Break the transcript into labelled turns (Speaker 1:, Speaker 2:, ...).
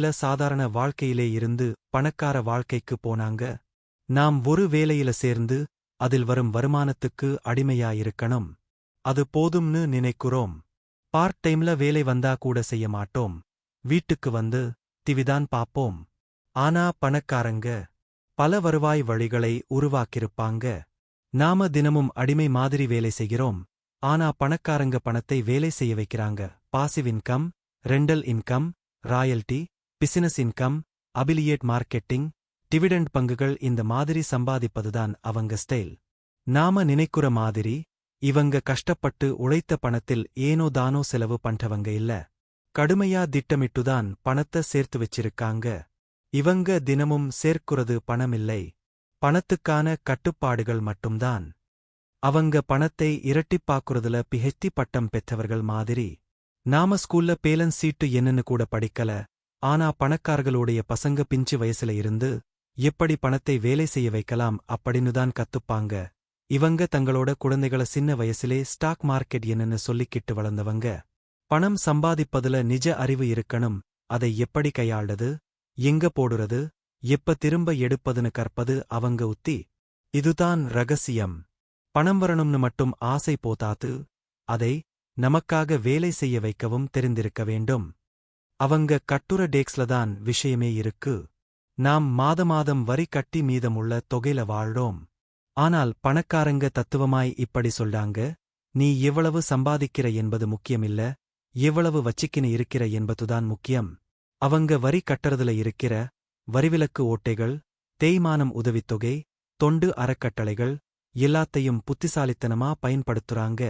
Speaker 1: இல்ல சாதாரண வாழ்க்கையிலே இருந்து பணக்கார வாழ்க்கைக்கு போனாங்க. நாம் ஒரு வேலையில சேர்ந்து அதில் வரும் வருமானத்துக்கு அடிமையாயிருக்கணும். அது போதும்னு நினைக்கிறோம். பார்ட் டைம்ல வேலை வந்தா கூட செய்ய மாட்டோம். வீட்டுக்கு வந்து திவிதான் பாப்போம் ஆனா பணக்காரங்க பல வருவாய் வழிகளை உருவாக்கியிருப்பாங்க. நாம தினமும் அடிமை மாதிரி வேலை செய்கிறோம். ஆனா பணக்காரங்க பணத்தை வேலை செய்ய வைக்கிறாங்க. Passive income rental income royalty business income affiliate marketing dividend பங்குகள் இந்த மாதிரி சம்பாதிப்பதுதான் அவங்க ஸ்டைல். நாம நினைக்கிற மாதிரி இவங்க கஷ்டப்பட்டு உழைத்த பணத்தில் ஏனோ தானோ செலவு பண்றவங்க இல்ல. கடுமையா திட்டமிட்டுதான் பணத்தை சேர்த்து வச்சிருக்காங்க. இவங்க தினமும் சேர்க்குறது பணமில்லை. பணத்துக்கான கட்டுப்பாடுகள் மட்டும்தான். அவங்க பணத்தை இரட்டிப்பாக்குறதுல பிஹெச்டி பட்டம் பெற்றவர்கள் மாதிரி. நாம ஸ்கூல்ல பேலன்ஸ் சீட்டு என்னன்னு கூட படிக்கல. ஆனா பணக்காரர்களுடைய பசங்க பிஞ்சு வயசுல இருந்து எப்படி பணத்தை வேலை செய்ய வைக்கலாம்? அப்படின்னு தான் கத்துப்பாங்க. இவங்க தங்களோட குழந்தைகள சின்ன வயசிலே ஸ்டாக் மார்க்கெட் என்னன்னு சொல்லிக்கிட்டு வளர்ந்தவங்க. பணம் சம்பாதிப்பதுல நிஜ அறிவு இருக்கணும். அதை எப்படி கையாள்றது? எங்க போடுறது? எப்ப திரும்ப எடுப்பதுன்னு கற்பது அவங்க உத்தி. இதுதான் ரகசியம். பணம் வரணும்னு மட்டும் ஆசை போதாது. அதை நமக்காக வேலை செய்ய வைக்கவும் தெரிந்திருக்க வேண்டும். அவங்க கட்டுர டேக்ஸ்ல தான் விஷயமே இருக்கு. நாம் மாத மாதம் வரி கட்டி மீதமுள்ள தொகையில வாழ்றோம். ஆனால் பணக்காரங்க தத்துவமாய் இப்படி சொல்றாங்க? நீ எவ்வளவு சம்பாதிக்கிற என்பது முக்கியமில்ல. எவ்வளவு வச்சிக்கினு இருக்கிற என்பதுதான் முக்கியம். அவங்க வரி கட்டுறதுல இருக்கிற வரிவிலக்கு ஓட்டைகள் தேய்மானம் உதவித்தொகை தொண்டு அறக்கட்டளைகள் எல்லாத்தையும் புத்திசாலித்தனமா பயன்படுத்துறாங்க.